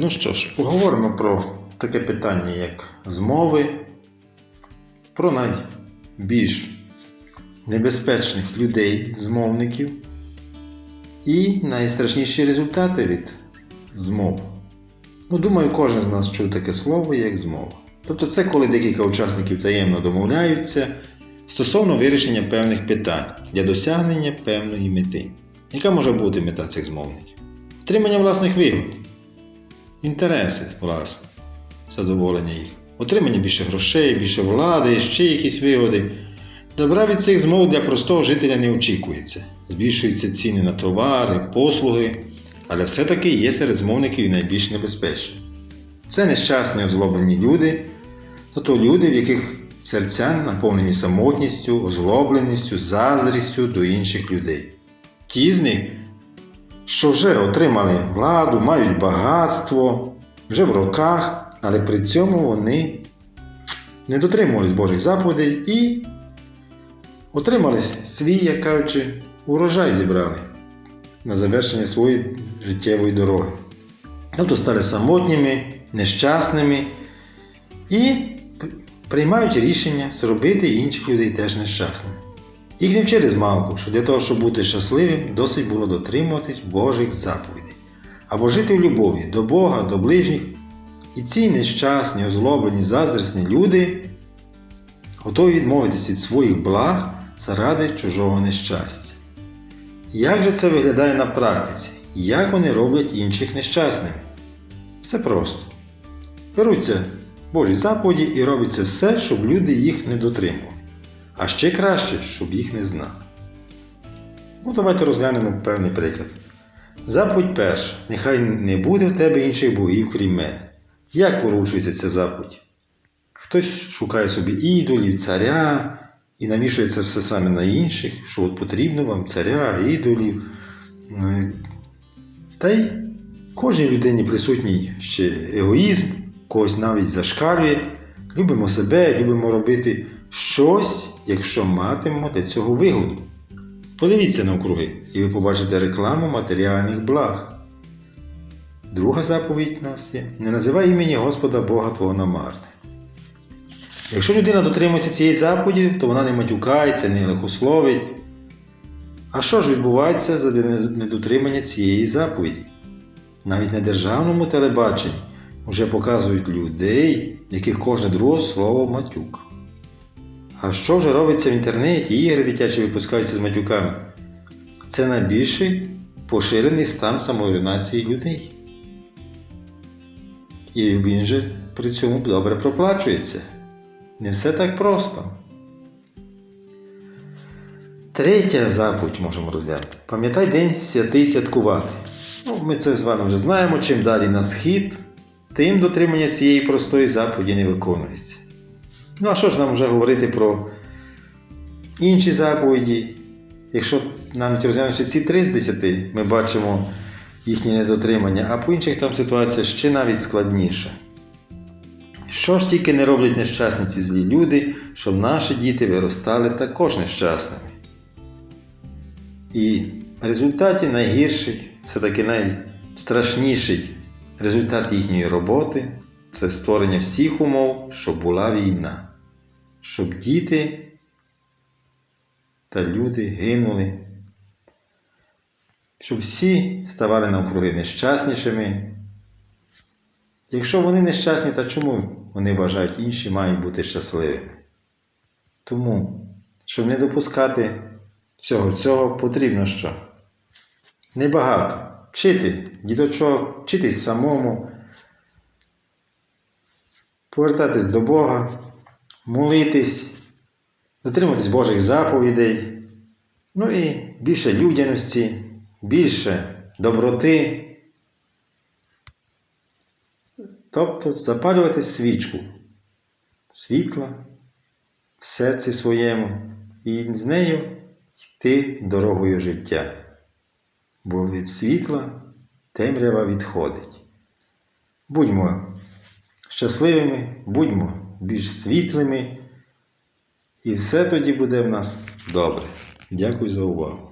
Ну що ж, поговоримо про таке питання, як змови, про найбільш небезпечних людей, змовників і найстрашніші результати від змов. Ну, думаю, кожен з нас чув таке слово, як змова. Тобто це коли декілька учасників таємно домовляються стосовно вирішення певних питань для досягнення певної мети. Яка може бути мета цих змовників? Отримання власних вигод, інтереси, власне, задоволення їх, отримання більше грошей, більше влади, ще якісь вигоди. Добра від цих змов для простого жителя не очікується. Збільшуються ціни на товари, послуги, але все-таки є серед змовників і найбільш небезпечні. Це нещасні озлоблені люди, тобто люди, в яких серця наповнені самотністю, озлобленістю, заздрістю до інших людей. Ті з них, що вже отримали владу, мають багатство, вже в роках, але при цьому вони не дотримувались Божих заповідей і отримали свій, як кажучи, урожай зібрали на завершення своєї життєвої дороги. Тобто стали самотніми, нещасними і приймають рішення зробити інших людей теж нещасними. Їх не вчили з малку, що для того, щоб бути щасливим, досить було дотримуватись Божих заповідей, або жити в любові до Бога, до ближніх. І ці нещасні, озлоблені, заздрісні люди готові відмовитись від своїх благ заради чужого нещастя. Як же це виглядає на практиці? Як вони роблять інших нещасними? Все просто. Беруться Божі заповіді і робиться все, щоб люди їх не дотримували. А ще краще, щоб їх не знали. Ну, давайте розглянемо певний приклад. Заповідь перша. Нехай не буде в тебе інших богів, крім мене. Як порушується ця заповідь? Хтось шукає собі ідолів, царя і навішує це все саме на інших, що от потрібно вам царя, ідолів. Е, Та й кожній людині присутній ще егоїзм, когось навіть зашкалює. Любимо себе, любимо робити щось, якщо матимемо для цього вигоду. Подивіться навкруги, і ви побачите рекламу матеріальних благ. Друга заповідь нас є: не називай імені Господа Бога Твого намарне. Якщо людина дотримується цієї заповіді, то вона не матюкається, не лихословить. А що ж відбувається за недотримання цієї заповіді? Навіть на державному телебаченні вже показують людей, яких кожне друге слово матюк. А що вже робиться в інтернеті, ігри дитячі випускаються з матюками? Це найбільший поширений стан самоорієнтації людей. І він же при цьому добре проплачується. Не все так просто. Третя заповідь можемо розглянути. Пам'ятай день святий святкувати. Ну, Ми це з вами вже знаємо. Чим далі на схід, тим дотримання цієї простої заповіді не виконується. Ну, а що ж нам вже говорити про інші заповіді? Якщо навіть розглянувши ці три з десяти, ми бачимо їхнє недотримання, а по інших там ситуація ще навіть складніша. Що ж тільки не роблять нещасні ці злі люди, щоб наші діти виростали також нещасними. І в результаті найгірший, все-таки найстрашніший результат їхньої роботи це створення всіх умов, щоб була війна, щоб діти та люди гинули, щоб всі ставали навкруги нещаснішими. Якщо вони нещасні, то чому вони вважають інші мають бути щасливими? Тому, щоб не допускати всього цього, потрібно що? Небагато. Вчити діточок, вчитись самому, повертатись до Бога, молитись, дотримуватись Божих заповідей, ну і більше людяності, більше доброти. Тобто запалювати свічку світла в серці своєму і з нею йти дорогою життя. Бо від світла темрява відходить. Будьмо щасливими, будьмо більш світлими, і все тоді буде в нас добре. Дякую за увагу.